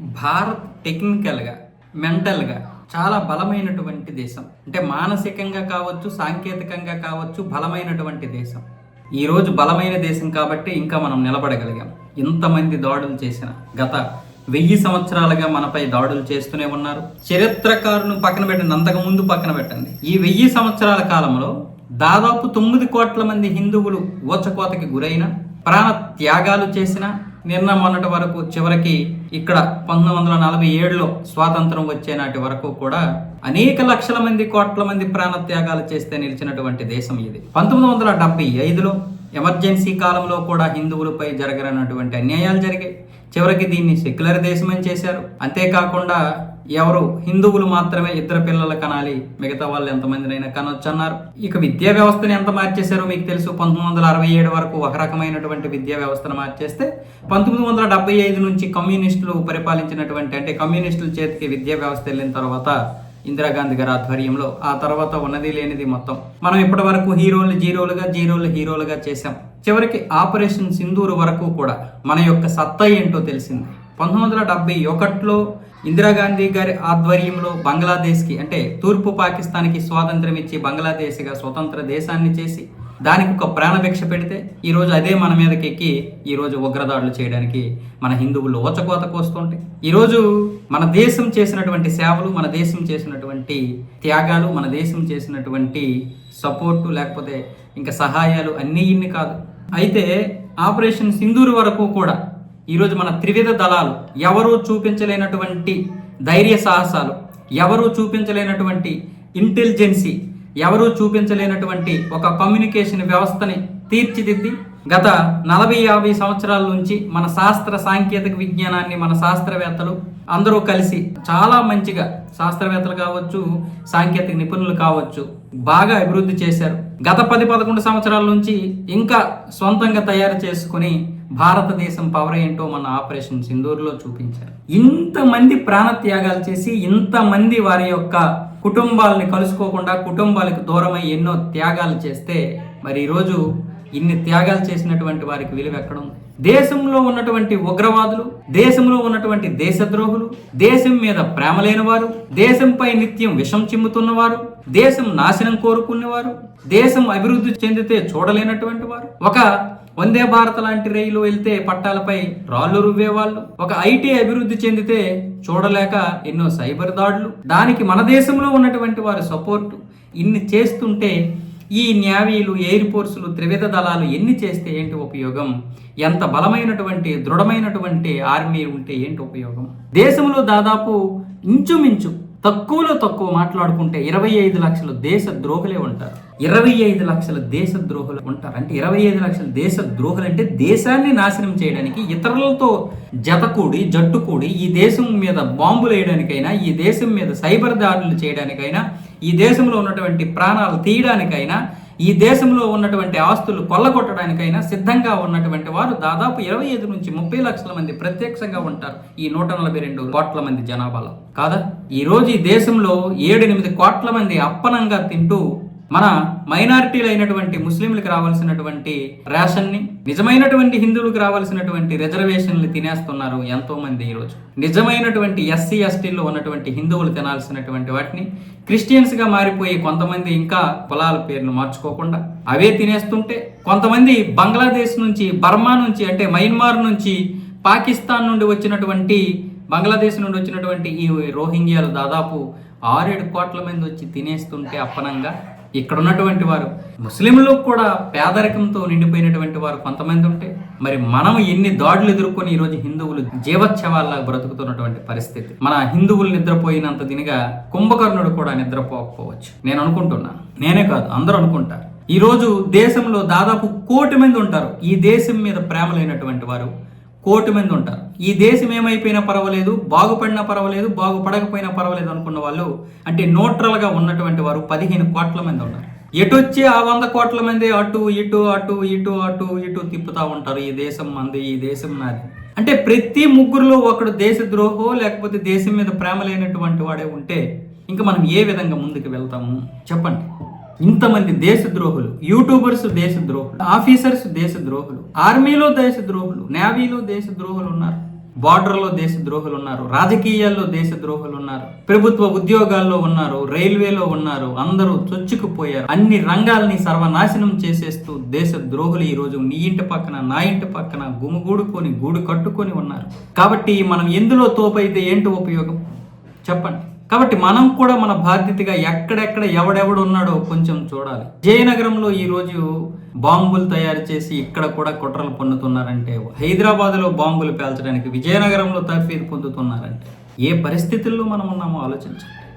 భారత్ టెక్నికల్గా మెంటల్గా చాలా బలమైనటువంటి దేశం. అంటే మానసికంగా కావచ్చు సాంకేతికంగా కావచ్చు బలమైనటువంటి దేశం. ఈరోజు బలమైన దేశం కాబట్టి ఇంకా మనం నిలబడగలిగాం. ఇంతమంది దాడులు చేసిన గత వెయ్యి సంవత్సరాలుగా మనపై దాడులు చేస్తూనే ఉన్నారు. చరిత్రకారును పక్కన పెట్టండి అంతకు ముందు పక్కన పెట్టండి. ఈ వెయ్యి సంవత్సరాల కాలంలో దాదాపు తొమ్మిది కోట్ల మంది హిందువులు ఊచకోతకి గురైన ప్రాణ త్యాగాలు చేసిన నిన్న మొన్నటి వరకు చివరికి ఇక్కడ పంతొమ్మిది వందల నలభై ఏడులో స్వాతంత్రం వచ్చే నాటి వరకు కూడా అనేక లక్షల మంది కోట్ల మంది ప్రాణత్యాగాలు చేస్తే నిలిచినటువంటి దేశం ఇది. పంతొమ్మిది వందల డెబ్బై ఐదులో ఎమర్జెన్సీ కాలంలో కూడా హిందువులపై జరగనటువంటి అన్యాయాలు జరిగాయి. చివరికి దీన్ని సెక్యులర్ దేశమని చేశారు. అంతేకాకుండా ఎవరు? హిందువులు మాత్రమే ఇద్దరు పిల్లలు కనాలి. మిగతా వాళ్ళు ఎంతమందినైనా కనొచ్చు అన్నారు. ఇక విద్యా వ్యవస్థను ఎంత మార్చేశారో మీకు తెలుసు. పంతొమ్మిది వందల అరవై ఏడు వరకు ఒక రకమైనటువంటి విద్యా వ్యవస్థను మార్చేస్తే పంతొమ్మిది వందల డెబ్బై ఐదు నుంచి కమ్యూనిస్టులు పరిపాలించినటువంటి అంటే కమ్యూనిస్టుల చేతికి విద్యా వ్యవస్థ వెళ్ళిన తర్వాత ఇందిరాగాంధీ గారి ఆధ్వర్యంలో ఆ తర్వాత ఉన్నది లేనిది మొత్తం. మనం ఇప్పటి వరకు హీరోలు జీరోలుగా జీరోలు హీరోలుగా చేశాం. చివరికి ఆపరేషన్ సింధూరు వరకు కూడా మన యొక్క సత్తా ఏంటో తెలిసింది. పంతొమ్మిది వందల డెబ్బై ఒకటిలో ఇందిరాగాంధీ గారి ఆధ్వర్యంలో బంగ్లాదేశ్కి అంటే తూర్పు పాకిస్తాన్కి స్వాతంత్రం ఇచ్చి బంగ్లాదేశ్గా స్వతంత్ర దేశాన్ని చేసి దానికి ఒక ప్రాణభిక్ష పెడితే ఈరోజు అదే మన మీదకి ఎక్కి ఈరోజు ఉగ్రదాడులు చేయడానికి మన హిందువులు ఓచకోత కోస్తుంటాయి. ఈరోజు మన దేశం చేసినటువంటి సేవలు మన దేశం చేసినటువంటి త్యాగాలు మన దేశం చేసినటువంటి సపోర్టు లేకపోతే ఇంకా సహాయాలు అన్నీ ఇన్ని కాదు. అయితే ఆపరేషన్ సింధూరు వరకు కూడా ఈరోజు మన త్రివిధ దళాలు ఎవరూ చూపించలేనటువంటి ధైర్య సాహసాలు ఎవరూ చూపించలేనటువంటి ఇంటెలిజెన్సీ ఎవరూ చూపించలేనటువంటి ఒక కమ్యూనికేషన్ వ్యవస్థని తీర్చిదిద్ది గత నలభై యాభై సంవత్సరాల నుంచి మన శాస్త్ర సాంకేతిక విజ్ఞానాన్ని మన శాస్త్రవేత్తలు అందరూ కలిసి చాలా మంచిగా శాస్త్రవేత్తలు కావచ్చు సాంకేతిక నిపుణులు కావచ్చు బాగా అభివృద్ధి చేశారు. గత పది పదకొండు సంవత్సరాల నుంచి ఇంకా సొంతంగా తయారు చేసుకుని భారతదేశం పవర్ ఏంటో మన ఆపరేషన్ సింధూర్లో చూపించారు. ఇంతమంది ప్రాణత్యాగాలు చేసి ఇంతమంది వారి యొక్క కుటుంబాలని కలుసుకోకుండా కుటుంబాలకు దూరమై ఎన్నో త్యాగాలు చేస్తే మరి ఈరోజు ఇన్ని త్యాగాలు చేసినటువంటి వారికి విలువ ఎక్కడ ఉంది? దేశంలో ఉన్నటువంటి ఉగ్రవాదులు దేశంలో ఉన్నటువంటి దేశద్రోహులు దేశం మీద ప్రేమ లేనివారు దేశంపై నిత్యం విషం చిమ్ముతున్నవారు దేశం నాశనం కోరుకునేవారు దేశం అభివృద్ధి చెందితే చూడలేనటువంటి వారు. ఒక వందే భారత్ లాంటి రైలు వెళ్తే పట్టాలపై రాళ్ళు రువ్వేవాళ్ళు. ఒక ఐటీ అభివృద్ధి చెందితే చూడలేక ఎన్నో సైబర్ దాడులు. దానికి మన దేశంలో ఉన్నటువంటి వారి సపోర్టు. ఇన్ని చేస్తుంటే ఈ న్యావీలు ఎయిర్ ఫోర్సులు త్రివిధ దళాలు ఎన్ని చేస్తే ఏంటి ఉపయోగం? ఎంత బలమైనటువంటి దృఢమైనటువంటి ఆర్మీ ఉంటే ఏంటి ఉపయోగం? దేశంలో దాదాపు ఇంచుమించు తక్కువలో తక్కువ మాట్లాడుకుంటే ఇరవై ఐదు లక్షల దేశ ద్రోహులే ఉంటారు. ఇరవై ఐదు లక్షల దేశ ద్రోహులు ఉంటారు. అంటే ఇరవై ఐదు లక్షల దేశ ద్రోహులు అంటే దేశాన్ని నాశనం చేయడానికి ఇతరులతో జతకూడి జట్టుకూడి ఈ దేశం మీద బాంబులు వేయడానికైనా ఈ దేశం మీద సైబర్ దాడులు చేయడానికైనా ఈ దేశంలో ఉన్నటువంటి ప్రాణాలు తీయడానికైనా ఈ దేశంలో ఉన్నటువంటి ఆస్తులు కొల్లగొట్టడానికైనా సిద్ధంగా ఉన్నటువంటి వారు దాదాపు ఇరవై ఐదు నుంచి ముప్పై లక్షల మంది ప్రత్యక్షంగా ఉంటారు. ఈ నూట నలభై రెండు కోట్ల మంది జనాభాలో. కాదా? ఈరోజు ఈ దేశంలో ఏడు ఎనిమిది కోట్ల మంది అప్పనంగా తింటూ మన మైనారిటీలు అయినటువంటి ముస్లింలకు రావాల్సినటువంటి రేషన్ని నిజమైనటువంటి హిందువులకు రావాల్సినటువంటి రిజర్వేషన్లు తినేస్తున్నారు ఎంతో మంది ఈరోజు నిజమైనటువంటి ఎస్సీ ఎస్టీల్లో ఉన్నటువంటి హిందువులు తినాల్సినటువంటి వాటిని క్రిస్టియన్స్గా మారిపోయి కొంతమంది ఇంకా కులాల పేర్లు మార్చుకోకుండా అవే తినేస్తుంటే కొంతమంది బంగ్లాదేశ్ నుంచి బర్మా నుంచి అంటే మయన్మార్ నుంచి పాకిస్తాన్ నుండి వచ్చినటువంటి బంగ్లాదేశ్ నుండి వచ్చినటువంటి ఈ రోహింగ్యాలు దాదాపు ఆరేడు కోట్ల మంది వచ్చి తినేస్తుంటే అప్పనంగా ఇక్కడ ఉన్నటువంటి వారు. ముస్లింలు కూడా పేదరికంతో నిండిపోయినటువంటి వారు కొంతమంది ఉంటే మరి మనం ఎన్ని దాడులు ఎదుర్కొని ఈరోజు హిందువులు జీవోత్సవాల్లా బ్రతుకుతున్నటువంటి పరిస్థితి. మన హిందువులు నిద్రపోయినంత దినిగా కుంభకర్ణుడు కూడా నిద్రపోకపోవచ్చు. నేను అనుకుంటున్నా. నేనే కాదు అందరూ అనుకుంటారు. ఈరోజు దేశంలో దాదాపు కోటి మంది ఉంటారు. ఈ దేశం మీద ప్రేమ లేనటువంటి వారు. కోటి మంది ఉంటారు. ఈ దేశం ఏమైపోయినా పర్వాలేదు బాగుపడినా పర్వాలేదు బాగుపడకపోయినా పర్వాలేదు అనుకున్న వాళ్ళు అంటే న్యూట్రల్గా ఉన్నటువంటి వారు పదిహేను కోట్ల మంది ఉన్నారు. ఎటు వచ్చి ఆ వంద కోట్ల మంది అటు ఇటు అటు ఇటు అటు ఇటు తిప్పుతా ఉంటారు. ఈ దేశం మంది ఈ దేశం నాది. అంటే ప్రతి ముగ్గురులో ఒకడు దేశద్రోహో లేకపోతే దేశం మీద ప్రేమ లేనటువంటి వాడే ఉంటే ఇంకా మనం ఏ విధంగా ముందుకు వెళ్తాము? చెప్పండి. ఇంతమంది దేశద్రోహులు యూట్యూబర్స్ దేశద్రోహులు ఆఫీసర్స్ దేశద్రోహులు ఆర్మీలో దేశద్రోహులు నేవీలో దేశద్రోహులు ఉన్నారు. బార్డర్లో దేశద్రోహులు ఉన్నారు. రాజకీయాల్లో దేశద్రోహులు ఉన్నారు. ప్రభుత్వ ఉద్యోగాల్లో ఉన్నారు. రైల్వేలో ఉన్నారు. అందరూ చొచ్చుకుపోయారు. అన్ని రంగాల్ని సర్వనాశనం చేసేస్తూ దేశ ద్రోహులు నీ ఇంటి పక్కన నా ఇంటి పక్కన గుమిగూడుకొని గూడు కట్టుకొని ఉన్నారు. కాబట్టి మనం ఎందులో తోపైతే ఏంటి ఉపయోగం? చెప్పండి. కాబట్టి మనం కూడా మన బాధ్యతగా ఎక్కడెక్కడ ఎవడెవడు ఉన్నాడో కొంచెం చూడాలి. జయనగరంలో ఈరోజు బాంబులు తయారు చేసి ఇక్కడ కూడా కుట్రలు పొందుతున్నారంటే హైదరాబాద్లో బాంబులు పేల్చడానికి విజయనగరంలో తర్ఫీదు పొందుతున్నారంటే ఏ పరిస్థితుల్లో మనం ఉన్నామో ఆలోచించండి.